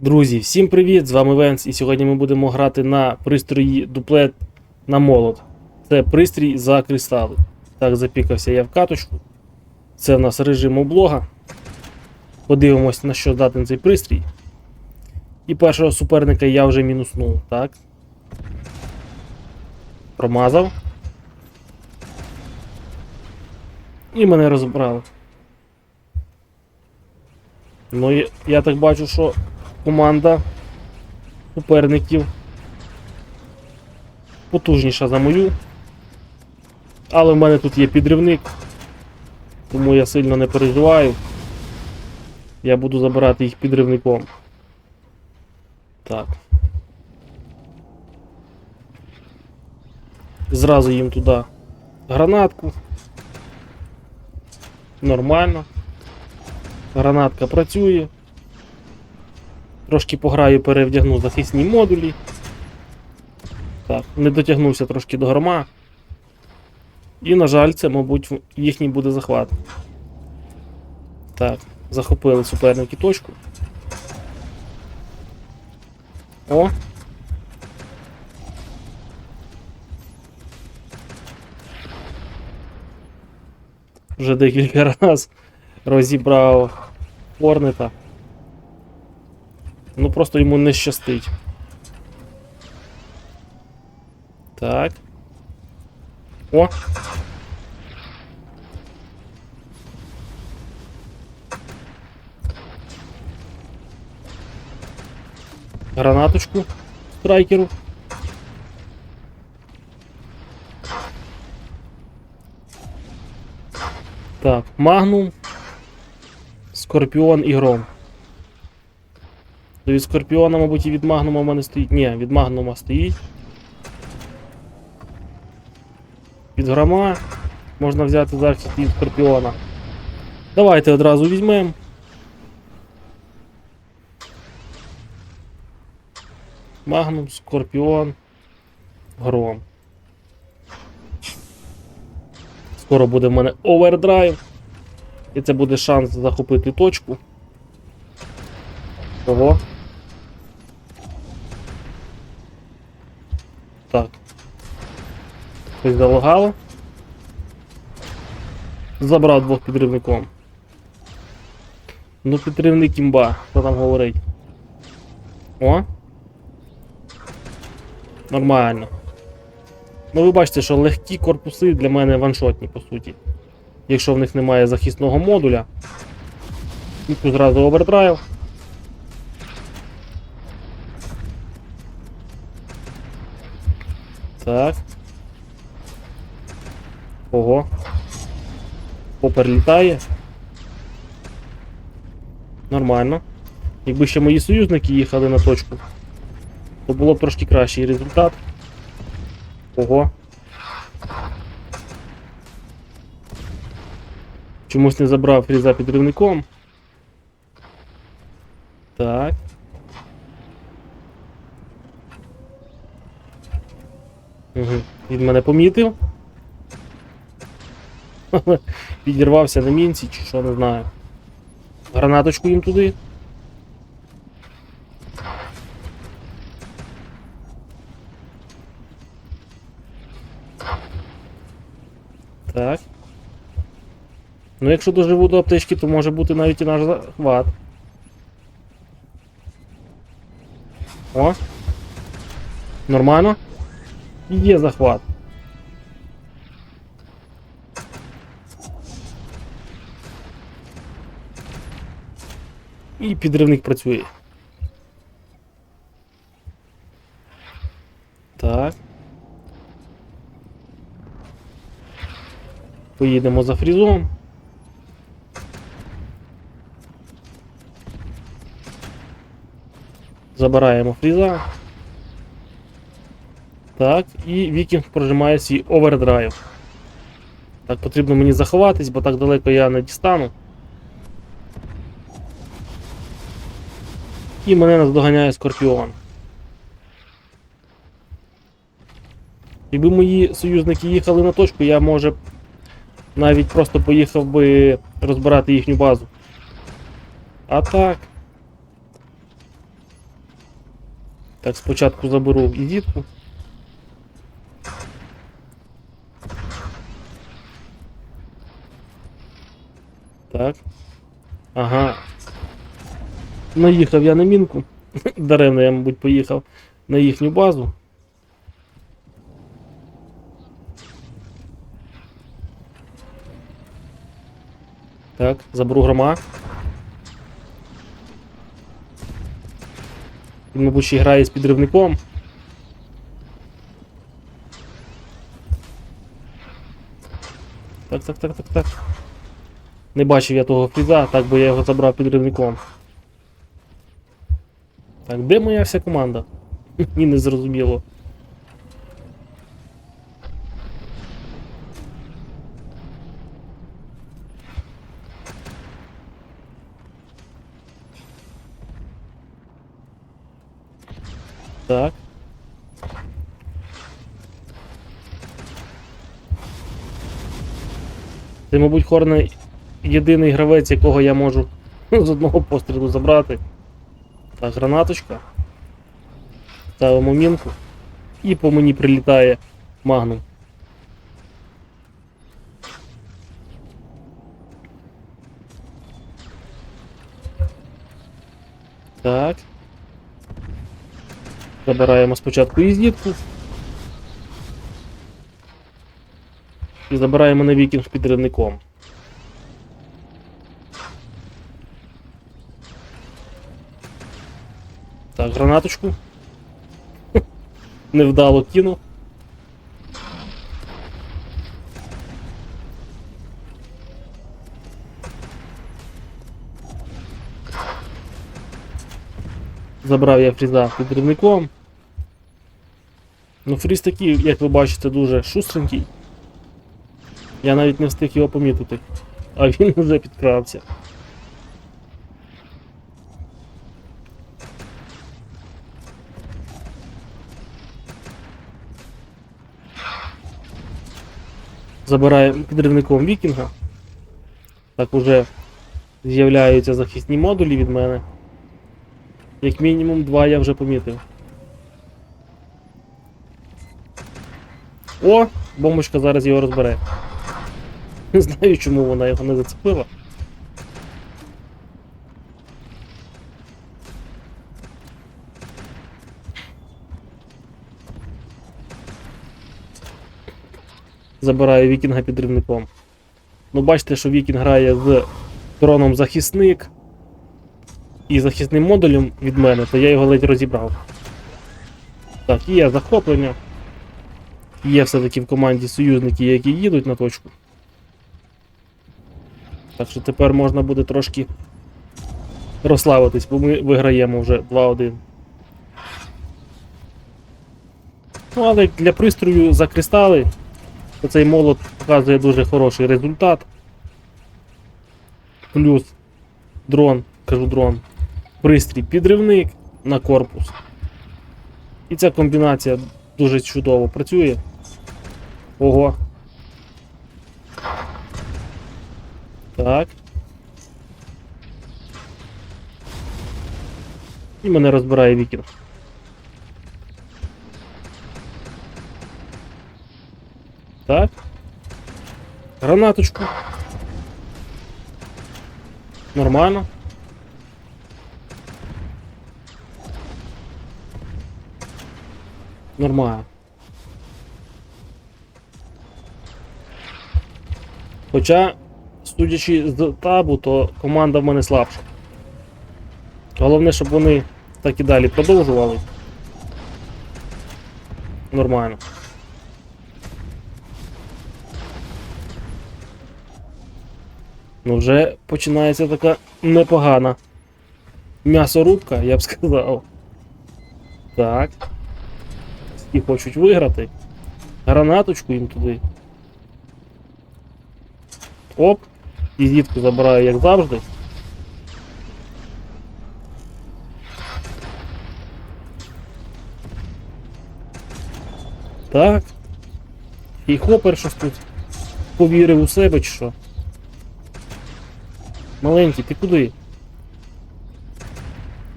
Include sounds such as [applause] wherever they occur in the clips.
Друзі, всім привіт! З вами Венс, і сьогодні ми будемо грати на пристрої дуплет на молот. Це пристрій за кристали. Так, запікався я в каточку. Це в нас режим облога. Подивимось, на що здатен цей пристрій. І першого суперника я вже мінуснув, так. Промазав. І мене розібрали. Ну, я, я так бачу, що команда суперників потужніша за мою. Але в мене тут є підривник, тому я сильно не переживаю. Я буду забирати їх підривником. Так. Зразу їм туди гранатку. Нормально. Гранатка працює. Трошки пограю, перевдягну захисні модулі. Так, не дотягнувся трошки до грома. І, на жаль, це, мабуть, їхній буде захват. Так, захопили суперники точку. О! Вже декілька [laughs] раз розібрав Хорнета. Ну просто йому не щастить. Так. О! Гранаточку страйкеру. Так, Магнум, Скорпіон і Гром. То від Скорпіона, мабуть, і від Магнума в мене стоїть. Ні, від Магнума стоїть. Від Грома можна взяти захист від Скорпіона. Давайте одразу візьмемо. Магнум, Скорпіон, Гром. Скоро буде в мене овердрайв. І це буде шанс захопити точку. Ого. Так. Щось залагало. Забрав двох підривником. Ну, підривник імба, що там говорить. О. Нормально. Ну ви бачите, що легкі корпуси для мене ваншотні, по суті. Якщо в них немає захисного модуля. І тут зразу овердрайв. Так. Ого. Попер літає. Нормально. Якби ще мої союзники їхали на точку, то було б трошки кращий результат. Ого. Чомусь не забрав фріза підривником. Так. Він мене помітив. [laughs] Підірвався на мінці чи що, не знаю. Гранаточку їм туди. Так. Ну, якщо доживу до аптечки, то може бути навіть і наш захват. О. Нормально. Є захват. І підривник працює. Так. Поїдемо за фрізом. Забираємо фріза. Так, і Вікінг прожимає свій овердрайв. Так, потрібно мені заховатись, бо так далеко я не дістану. І мене наздоганяє Скорпіон. Якби мої союзники їхали на точку, я може навіть просто поїхав би розбирати їхню базу. А так. Так, спочатку заберу візитку. Так. Ага. Наїхав я на мінку. [laughs] Даремно я, мабуть, поїхав на їхню базу. Так, заберу грома. Він, мабуть, ще грає з підривником. Так, так, так, так, так. Не бачив я того фріза, так би я його забрав підривником. Так, де моя вся команда? [laughs] Мені не зрозуміло. Так. Це, мабуть, Хорне єдиний гравець, якого я можу з одного пострілу забрати. Так, гранаточка. Ставимо мінку. І по мені прилітає магнум. Так. Забираємо спочатку іздітку. І забираємо на вікінг з підривником. Так, гранаточку. Невдало кинув. Забрав я фріза підривником. Ну, фріз такий, як ви бачите, дуже шустренький. Я навіть не встиг його помітити, а він [laughs] вже підкрався. Забираємо підривником вікінга. Так уже з'являються захисні модулі від мене. Як мінімум два я вже помітив. О! Бомбочка зараз його розбере. Не знаю, чому вона його не зацепила. Забираю вікінга підривником. Ну, бачите, що вікінг грає з троном захисник і захисним модулем від мене, то я його ледь розібрав. Так, є захоплення. Є все-таки в команді союзники, які їдуть на точку. Так що тепер можна буде трошки розслабитись, бо ми виграємо вже 2-1. Ну, але для пристрою за кристали цей молот показує дуже хороший результат. Плюс дрон, кажу дрон, пристрій підривник на корпус. І ця комбінація дуже чудово працює. Ого. Так. І мене розбирає вікінг. Так. Гранаточку. Нормально. Нормально. Хоча, судячи з табу, то команда в мене слабша. Головне, щоб вони так і далі продовжували. Нормально. Ну, вже починається така непогана м'ясорубка, я б сказав. Так. Всі хочуть виграти. Гранаточку їм туди. Оп. І зітку забираю, як завжди. Так. І хопер щось тут повірив у себе чи що. Маленький, ти куди?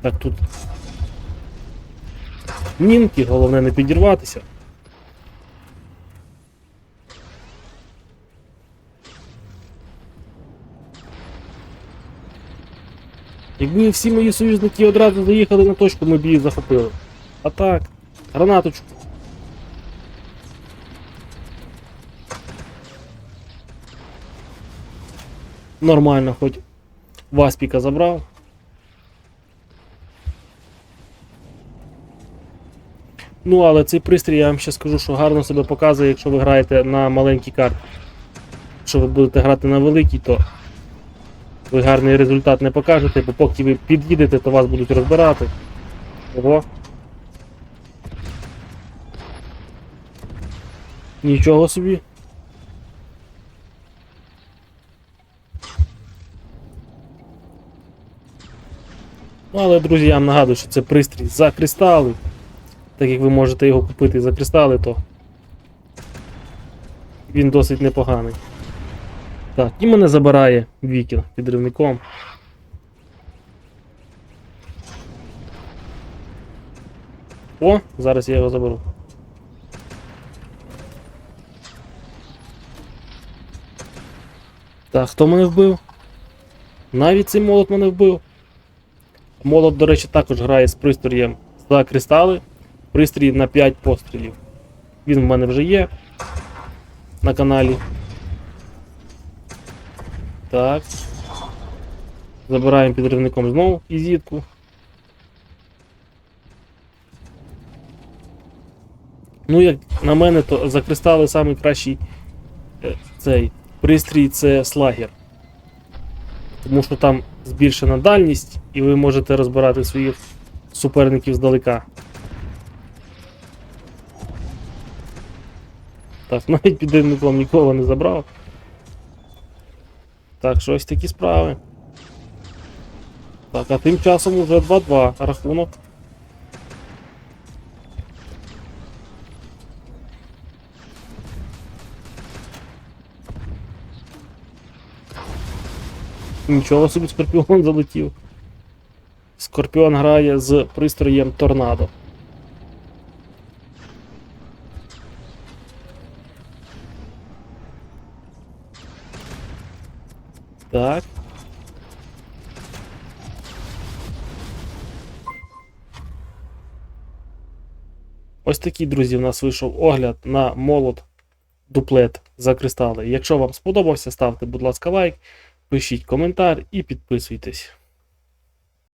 Так тут. мінки, головне не підірватися. Якби всі мої союзники одразу заїхали на точку, ми б її захопили. А так, гранаточку. Нормально, хоч Васпіка забрав. Ну, але цей пристрій, я вам ще скажу, що гарно себе показує, якщо ви граєте на маленькій карті. Якщо ви будете грати на великій, то ви гарний результат не покажете, бо поки ви під'їдете, то вас будуть розбирати. Ого. Нічого собі. Ну, але, друзі, я вам нагадую, що це пристрій за кристали. Так як ви можете його купити за кристали, то він досить непоганий. Так, і мене забирає Вікінг підривником. О, зараз я його заберу. Так, хто мене вбив? Навіть цей молот мене вбив. Молот, до речі, також грає з пристроєм за кристали. Пристрій на 5 пострілів. Він в мене вже є на каналі. Так. Забираємо підривником знову і. Ну, як на мене, то за кристали найкращий цей пристрій це слагер. Тому що там збільшена дальність, і ви можете розбирати своїх суперників здалека. Так, [laughs] навіть підривником нікого не забрав. Так, що ось такі справи. Так, а тим часом уже 2-2 рахунок. Нічого собі Скорпіон залетів. Скорпіон грає з пристроєм торнадо. Так. Ось такий, друзі, в нас вийшов огляд на молот дуплет за кристали. Якщо вам сподобався, ставте, будь ласка, лайк, пишіть коментар і підписуйтесь.